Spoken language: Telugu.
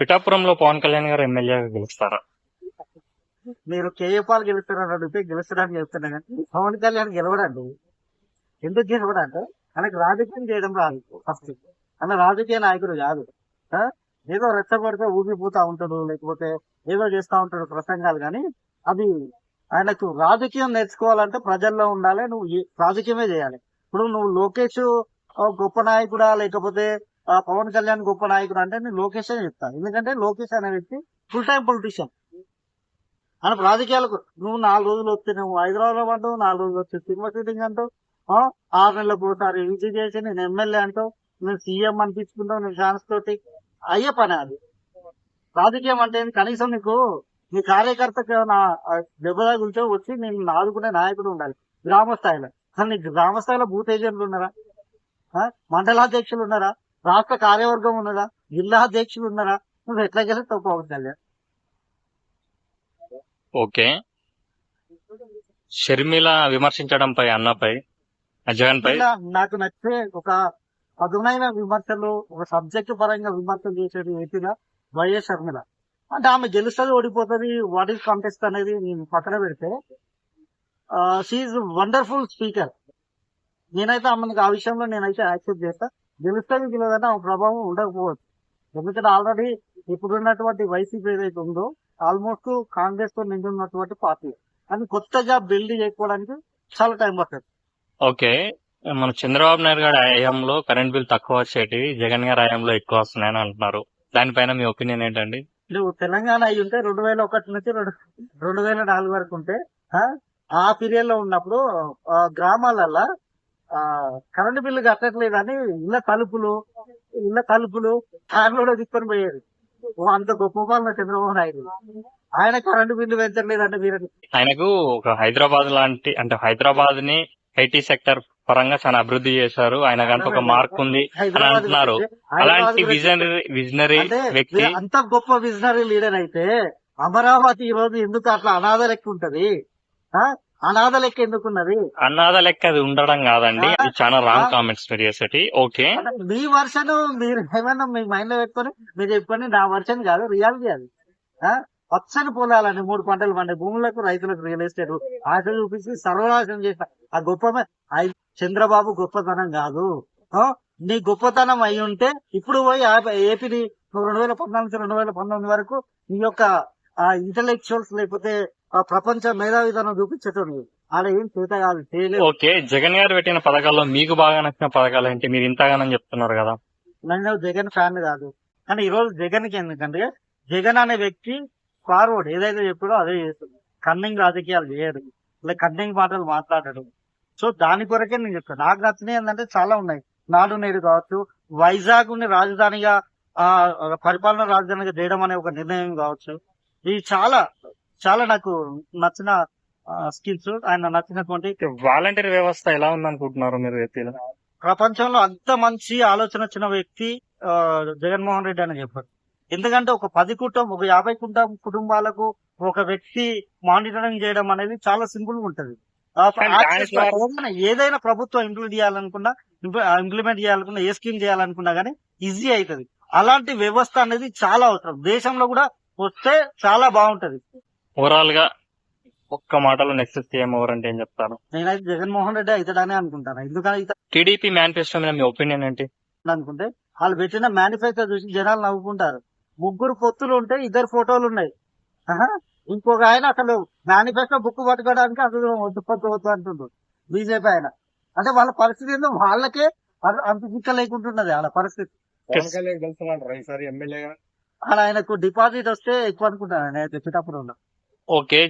పిఠాపురంలో పవన్ కళ్యాణ్ గారు ఎమ్మెల్యేగా గెలుస్తారా? మీరు కేఏపాల్ గెలుస్తారని అడిగితే గెలుస్తారని చెప్తున్నా కానీ పవన్ కళ్యాణ్ గెలవడండి. ఎందుకు గెలవడంటే ఆయనకు రాజకీయం చేయడం రాదు ఫస్ట్. ఆయన రాజకీయ నాయకుడు కాదు. ఏదో రెచ్చగొడితే ఊపిపోతా ఉంటాడు లేకపోతే ఏదో చేస్తా ఉంటాడు ప్రసంగాలు కానీ అది ఆయనకు రాజకీయం నేర్చుకోవాలంటే ప్రజల్లో ఉండాలి నువ్వు రాజకీయమే చేయాలి. ఇప్పుడు నువ్వు లోకేష్ గొప్ప నాయకుడా లేకపోతే పవన్ కళ్యాణ్ గొప్ప నాయకుడు అంటే నేను లోకేష్ అని చెప్తాను ఎందుకంటే లోకేష్ అనే వ్యక్తి ఫుల్ టైం పొలిటీషియన్ అని రాజకీయాలకు నువ్వు నాలుగు రోజులు వస్తే నువ్వు హైదరాబాద్ అంటావు నాలుగు రోజులు వచ్చి సినిమా షూటింగ్ అంటావు ఆరు నెలలకు ఒకసారి విజయ్ చేసి నేను ఎమ్మెల్యే అంటావు నేను సీఎం అనిపించుకుంటావు నేను ఛాన్స్ తోటి అయ్యే పని అది. రాజకీయం అంటే కనీసం నీకు నీ కార్యకర్తకి నా దెబ్బ వచ్చి నేను ఆదుకునే నాయకుడు ఉండాలి గ్రామ స్థాయిలో కానీ నీకు గ్రామ స్థాయిలో బూత్ ఏజెంట్లు ఉన్నారా? మండలాధ్యక్షులు ఉన్నారా? రాష్ట్ర కార్యవర్గం ఉన్నదా? జిల్లా అధ్యక్షులు ఉన్నారా? నువ్వు ఎట్లా గెలుస్తావు పవన్ కళ్యాణ్? ఓకే. షర్మిల విమర్శించడంపై అన్నపై జగన్ పై నాకు నచ్చే ఒక పదునైన విమర్శలు ఒక సబ్జెక్ట్ పరంగా విమర్శలు చేసేది ఏపీగా వైఎస్ షర్మిల. అంటే ఆమె గెలుస్తుంది ఓడిపోతుంది వాట్ ఈస్ కాంటెస్ట్ అనేది నేను పక్కన పెడితే షీఈ్ వండర్ఫుల్ స్పీకర్ నేనైతే ఆమెకు ఆ విషయంలో నేనైతే యాక్సెప్ట్ చేస్తా. గెలుస్తుంది గెలదంటే ఆమె ప్రభావం ఉండకపోవచ్చు. ఎందుకంటే ఆల్రెడీ ఇప్పుడున్నటువంటి వైసీపీ ఏదైతే ఉందో ఆల్మోస్ట్ కాంగ్రెస్తో నిండున్నటువంటి పార్టీ. కానీ కొత్తగా బిల్డ్ చేసుకోవడానికి చాలా టైం పడుతుంది. ఓకే. మన చంద్రబాబు నాయుడు గారి హయాంలో కరెంట్ బిల్ తక్కువ వచ్చేటి జగన్ గారి హయాంలో ఎక్కువ వస్తున్నాయని అంటున్నారు. దానిపైన మీ ఒపీనియన్ ఏంటండి? నువ్వు తెలంగాణ అయి ఉంటే రెండు వేల ఒకటి నుంచి రెండు రెండు వేల నాలుగు వరకు ఉంటే ఆ, పీరియడ్లో ఉన్నప్పుడు ఆ, గ్రామాలల్లో కరెంటు బిల్లు కట్టట్లేదని ఇళ్ళ తలుపులు ఇళ్ళ తలుపులు కూడా తీసుకొని పోయేది. ఓ అంత గొప్ప పాలన చంద్రబాబు నాయుడు. ఆయన కరెంటు బిల్లు పెంచట్లేదంటే మీరు ఆయనకు ఒక హైదరాబాద్ లాంటి అంటే హైదరాబాద్ని ఐటీ సెక్టర్ పరంగా చాలా అభివృద్ధి చేశారు. ఆయన కంటే ఒక మార్క్ ఉంది అని అంటున్నారు. అలాంటి విజనరీ విజనరీ అంటే వ్యక్తి అంత గొప్ప విజనరీ లీడర్ అయితే అమరావతి ఈ రోజు ఎందుకు అట్లా అనాథ లెక్క ఉంటది? ఆ? అనాథ లెక్క ఎందుకున్నది? అన్నాద లెక్క అది ఉండడం కాదండి. అది చాలా రాంగ్. కామెంట్స్ మీరు చేసేటి. ఓకే. మీ వర్షన్ మీరు ఏమన్నా మీ మైండ్లో పెట్టుకొని మీరు చెప్పుకొని నా వర్షన్ కాదు రియాలిటీ అది? పచ్చని పొలాలని మూడు పంటలు పండే భూములకు రైతులకు రియల్ ఎస్టేట్ ఆశ చూపించి సర్వనాశనం చేసిన ఆ గొప్ప ఐ- చంద్రబాబు గొప్పతనం కాదు? నీ గొప్పతనం అయి ఉంటే ఇప్పుడు పోయి ఏపీని రెండు వేల పద్నాలుగు నుంచి రెండు వేల పంతొమ్మిది వరకు నీ యొక్క ఇంటలెక్చువల్స్ లేకపోతే ఆ ప్రపంచ మేధావిధానం చూపించేటోడు ఆడ ఏం చేత కాదు చేయలేదు ఓకే జగన్ గారు పెట్టిన పథకాల్లో మీకు బాగా నచ్చిన పథకాలు ఏంటి? మీరు ఇంతగానని చెప్తున్నారు కదా. నేను జగన్ ఫ్యాన్ కాదు. కానీ ఈ రోజు జగన్కి ఎందుకంటే జగన్ అనే వ్యక్తి ఫార్వర్డ్ ఏదైతే చెప్పాడో అదే చేస్తుంది కన్నింగ్ రాజకీయాలు చేయడు. లైక్ కన్నింగ్ మాటలు మాట్లాడడు. సో దాని కొరకే నేను చెప్తాను. నాకు నచ్చినవి ఏంటంటే చాలా ఉన్నాయి. నాడు నేడు కావచ్చు వైజాగ్ని రాజధానిగా ఆ పరిపాలన రాజధానిగా చేయడం అనే ఒక నిర్ణయం కావచ్చు. ఇవి చాలా చాలా నాకు నచ్చిన స్కిల్స్ ఆయన నచ్చినటువంటి వాలంటీర్ వ్యవస్థ ఎలా ఉందనుకుంటున్నారు మీరు ప్రపంచంలో అంత మంచి ఆలోచన వచ్చిన వ్యక్తి జగన్మోహన్ రెడ్డి అని చెప్పారు. ఎందుకంటే ఒక పది కుటుంబం ఒక యాభై కుటుంబ కుటుంబాలకు ఒక వ్యక్తి మానిటరింగ్ చేయడం అనేది చాలా సింపుల్గా ఉంటది కానీ ఏదైనా- ఏదైనా ప్రభుత్వం ఇంప్లిమెంట్ చేయాలనుకున్నా ఇంప్లిమెంట్ చేయాలనుకున్నా ఏ స్కీమ్ చేయాలనుకున్నా గానీ ఈజీ అవుతుంది. అలాంటి వ్యవస్థ అనేది చాలా అవసరం. దేశంలో కూడా వస్తే చాలా బాగుంటది. ఓవరాల్గా ఒక్క మాటలో నెక్స్ట్ సీఎం ఎవరంటే ఏం చెప్తారు? నేనైతే జగన్మోహన్ రెడ్డి అవుతాడని అనుకుంటాను. ఎందుకని అవుతాడు టీడీపీ మేనిఫెస్టో మీద మీ ఒపీనియన్ ఏంటి? అనుకుంటే వాళ్ళు పెట్టిన మేనిఫెస్టో చూసి జనాలు నవ్వుకుంటారు. ముగ్గురు పొత్తులు ఉంటే ఇద్దరు ఫోటోలు ఉన్నాయి. ఇంకొక ఆయన అసలు మేనిఫెస్టో బుక్ పట్టుకోవడానికి అసలు వద్దు పొత్తు వద్దు అంటుండ్రు బీజేపీ ఆయన. అంటే వాళ్ళ పరిస్థితి ఏందో వాళ్ళకే అంత చిక్క లేకుంటున్నది వాళ్ళ పరిస్థితి. అలా ఆయనకు డిపాజిట్ వస్తే ఎక్కువ అనుకుంటాను నేను పిఠాపురంలో ఓకే